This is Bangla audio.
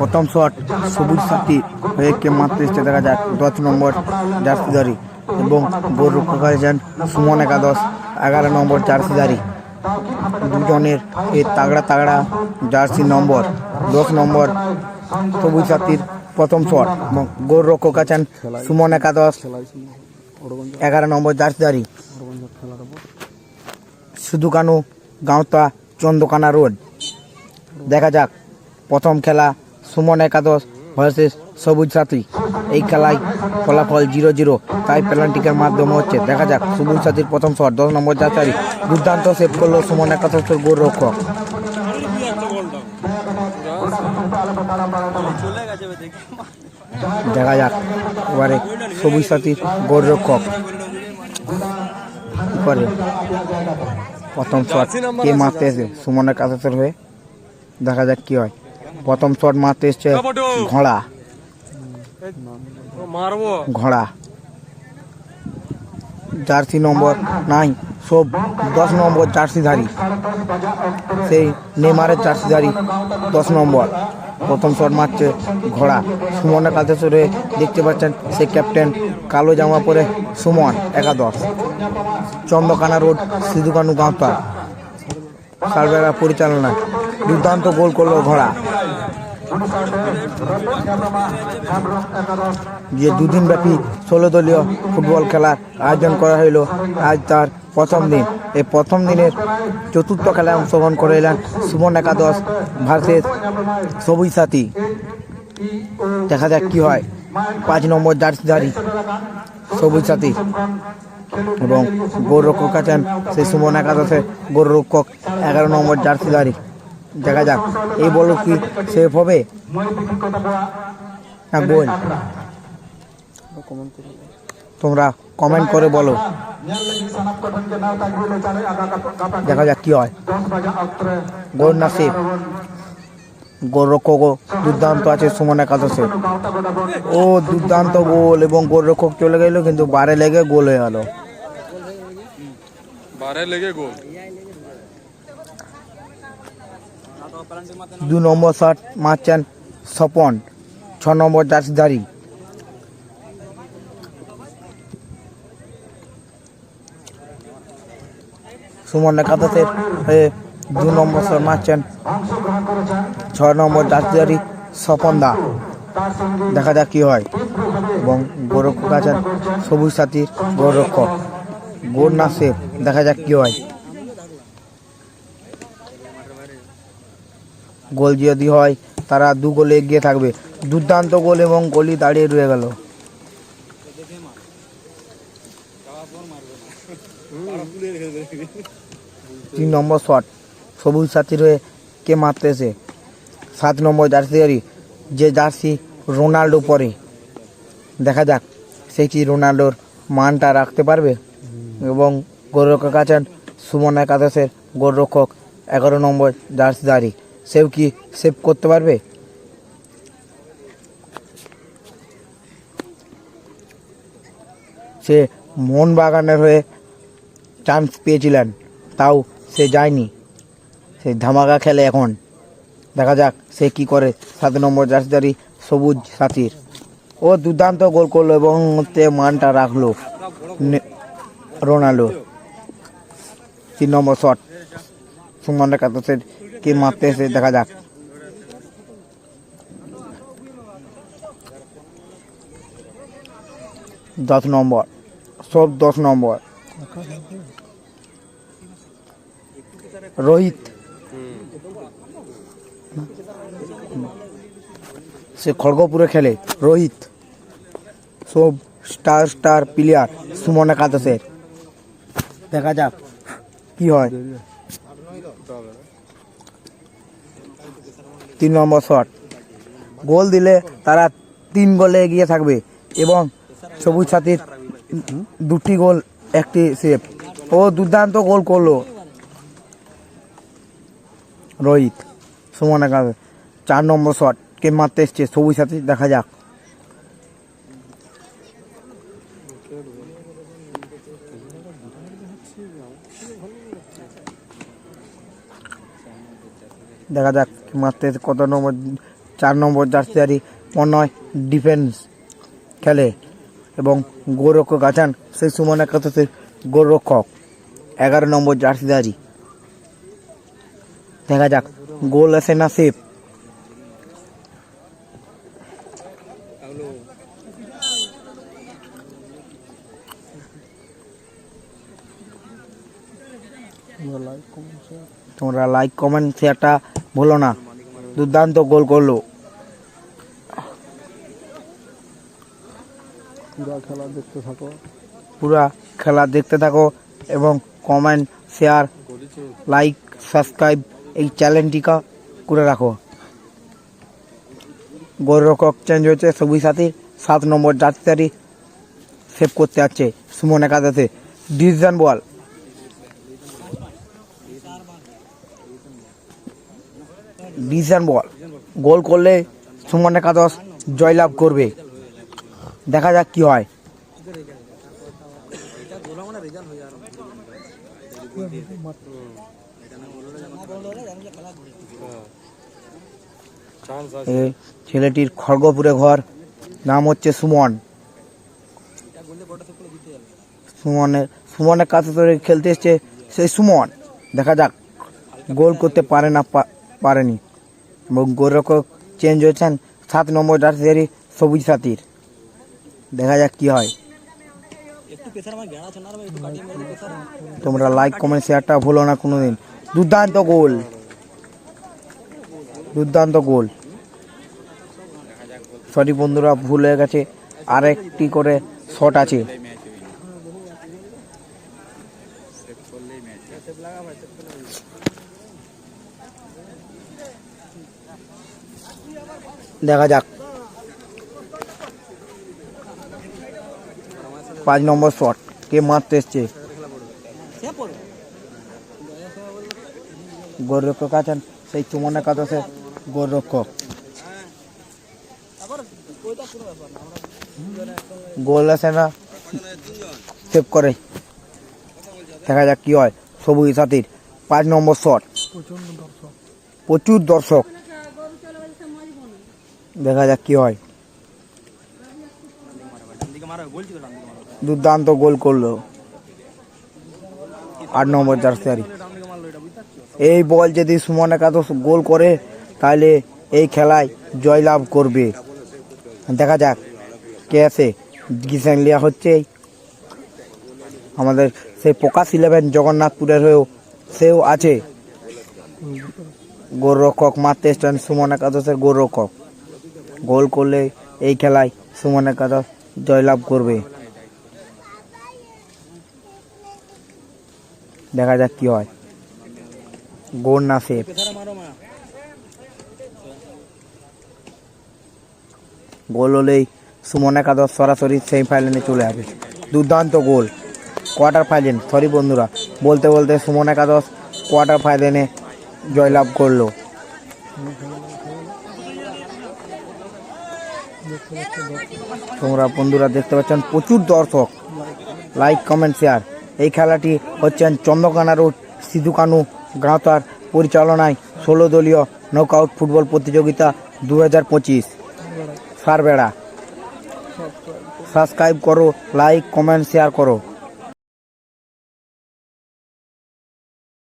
প্রথম শট সবুজ সাথী হয়ে কে মাত্র এসছে দেখা যাক। দশ নম্বর জার্সিদারি এবং গোল রক্ষক আছেন সুমন একাদশ, এগারো নম্বর জার্সিদারি দুজনের এই তাগড়া তাগড়া জার্সি নম্বর, দশ নম্বর সবুজ সাথীর প্রথম শট এবং গোল রক্ষক আছেন সুমন একাদশ, এগারো নম্বর জার্সিদারি সুদুকানু গাঁওতা, চন্দ্রকানা রোড। দেখা যাক প্রথম খেলা সুমন একাদশ ভার্সেস সবুজ সাথী। এই খেলায় ফলাফল জিরো জিরো তাই পেনাল্টিকের মাধ্যমে হচ্ছে। দেখা যাক, সবুজ সাথীর প্রথম শট, দশ নম্বর যাত্রারি দুর্দান্ত সেভ করল সুমন একাদশের গোল রক্ষক দেখা যাক, এবারে সবুজ সাথীর গোল রক্ষক করে। প্রথম শট কে মারতে এসে সুমনের কাছে হয়ে দেখা যাক কি হয়। প্রথম শট মারতে এসছে ঘোড়া। ঘোড়া। জার্সি নম্বর নাই সব দশ নম্বর জার্সিধারী। সেই নেমারের জার্সিধারী দশ নম্বর। প্রথম শট মারছে ঘোড়া। সুমনের কাছে সরে দেখতে পাচ্ছেন সেই ক্যাপ্টেন কালো জামা পরে সুমন একাদশ। চন্দ্রকানা রোড সিধুকানু গাঁওতা সালবেলা পরিচালনা দুর্দান্ত গোল করল ঘোড়া। যে দুদিন ব্যাপী ষোলো দলীয় ফুটবল খেলার আয়োজন করা হইল, আজ তার প্রথম দিন। এই প্রথম দিনের চতুর্থ খেলায় অংশগ্রহণ করে এলেন সুমন একাদশ ভার্সেস সবুজ সাথী। দেখা যাক কি হয়। পাঁচ নম্বর জার্সিধারী সবুজ সাথী এবং গোলরক্ষক আছেন সেই সুমন একাদশের গোলরক্ষক এগারো নম্বর জার্সিধারী দেখা যাক। এই বল কি সেফ হবে? না গোল তোমরা কমেন্ট করে বলো। দেখা যাক কি হয়। গোল না সেফ গোলরক্ষকও দুর্দান্ত আছে সুমন একাদশে ও, দুর্দান্ত গোল এবং গোলরক্ষক চলে গেল, কিন্তু বারে লেগে গোল হয়ে গেল। বারে লেগে গোল। দু নম্বর শট মারছেন স্বপন, ছ নম্বর জার্সিধারী সুমন একাদশের হয়ে দু নম্বর শট মারছেন ছ নম্বর জার্সিধারী স্বপন দা। দেখা যাক কি হয়। এবং গোরক্ষক আছেন সবুজ সাথীর গোরক্ষক। গোর না দেখা যাক কি হয়। গোল যদি হয়, তারা দু গোলে এগিয়ে থাকবে। দুর্দান্ত গোল এবং গোলি দাঁড়িয়ে রয়ে গেল। তিন নম্বর শট, সবুজ সাথীর হয়ে কে মারতেছে? সাত নম্বর জার্সি যে জার্সি রোনাল্ডো পরে। দেখা যাক, সে কি রোনাল্ডোর মানটা রাখতে পারবে? এবং গোলরক্ষক আছেন সুমন একাদশের গোলরক্ষক, এগারো নম্বর জার্সিদারি সেও কি, সেভ করতে পারবে? সে মোহনবাগানের হয়ে চান্স পেয়েছিলেন, তাও সে যায়নি। সে ধামাকা খেলে এখন। দেখা যাক সে কি করে। সাত নম্বর জার্সিদারি সবুজ সাথীর। ও দুর্দান্ত গোল করল এবং তে মানটা রাখল রোনাল্ডো তিন নম্বর শট। সুমন একাদশের কে মারতে এসে দেখা যাক। দশ নম্বর। সব দশ নম্বর। রোহিত। সে খড়গপুরে খেলে। রোহিত। সব স্টার স্টার প্লেয়ার সুমন একাদশের দেখা যাক কি হয়। তিন নম্বর শট। গোল দিলে তারা তিন গোলে এগিয়ে থাকবে এবং সবুজ সাথীর দুটি গোল, একটি সেফ ও দুর্দান্ত গোল করল। রোহিত, সুমন একাদশ চার নম্বর শট, কে মারতে এসছে? সবুজ সাথী, দেখা যাক। দেখা যাক এসে কত নম্বর, চার নম্বর জার্সি জার্সিদারি প্রণয় ডিফেন্স খেলে এবং গোলরক্ষক আছেন সেই সুমন একাদশের গোলরক্ষক। এগারো নম্বর জার্সিদারি দেখা যাক, গোল আছে না সেফ তোমরা লাইক কমেন্ট শেয়ারটা ভুলো না। দুর্দান্ত গোল করল। পুরো খেলা দেখতে থাকো। পুরা খেলা দেখতে থাকো এবং কমেন্ট শেয়ার লাইক সাবস্ক্রাইব এই চ্যানেলটিকে করে রাখো। গোলরক্ষক চেঞ্জ হয়েছে সবুজ সাথীর সাত নম্বর জাতীয় সেভ করতে যাচ্ছে সুমন একাদশে। ডিসিশন বল। ডিসিশন বল। গোল করলে সুমন একাদশ জয়লাভ করবে। দেখা যাক কি হয়। ছেলেটির খড়গপুরে ঘর, নাম হচ্ছে সুমন। সুমনের সুমনের কাছে ধরে খেলতে এসছে সেই সুমন। দেখা যাক, গোল করতে পারে না পারেনি। এবং গোলরক্ষক চেঞ্জ হয়েছেন সাত নম্বর জার্সি সবুজ সাথীর দেখা যাক কি হয় তোমরা লাইক কমেন্ট শেয়ারটা ভুলো না কোনোদিন দুর্দান্ত গোল দুর্দান্ত গোল সরি বন্ধুরা ভুল হয়ে গেছে আরেকটি করে শট আছে দেখা যাক। পাঁচ নম্বর শট কে মারতে এসছে? গোলরক্ষক আছেন, সেই চুমন একাদশে গোলরক্ষক। গোল আছে না সেভ করে। দেখা যাক কি হয়, সবুজ সাথীর পাঁচ নম্বর শট প্রচুর দর্শক। দেখা যাক কি হয়। দুর্দান্ত গোল করল। আট নম্বর জার্সিয়ারি এই বল যদি সুমন একাদশ গোল করে, তাহলে এই খেলায় জয়লাভ করবে। দেখা যাক কে আছে। ডিসিশন হচ্ছে। আমাদের সেই প্রকাশ ইলেভেন জগন্নাথপুরের হয়েও সেও আছে। গোলরক্ষক মারতে সুমন একাদশের গোলরক্ষক। গোল করলে এই খেলায় সুমন একাদশ জয়লাভ করবে। দেখা যাক কি হয়। গোল না সেফ গোল হলেই সুমন একাদশ সরাসরি সেমিফাইনালে চলে যাবে দুর্দান্ত গোল। Quarter final. সরি বন্ধুরা, বলতে বলতে সুমন একাদশ কোয়ার্টার ফাইনালে জয়লাভ করল। তোমরা বন্ধুরা দেখতে পাচ্ছেন প্রচুর দর্শক। লাইক কমেন্ট শেয়ার এই খেলাটি হচ্ছেন চন্দ্রকানা রোড সিধুকানু গাঁতার পরিচালনায় ষোলো দলীয় নকআউট ফুটবল প্রতিযোগিতা দু হাজার পঁচিশ। সারবেড়া। সাবস্ক্রাইব করো লাইক কমেন্ট শেয়ার করো।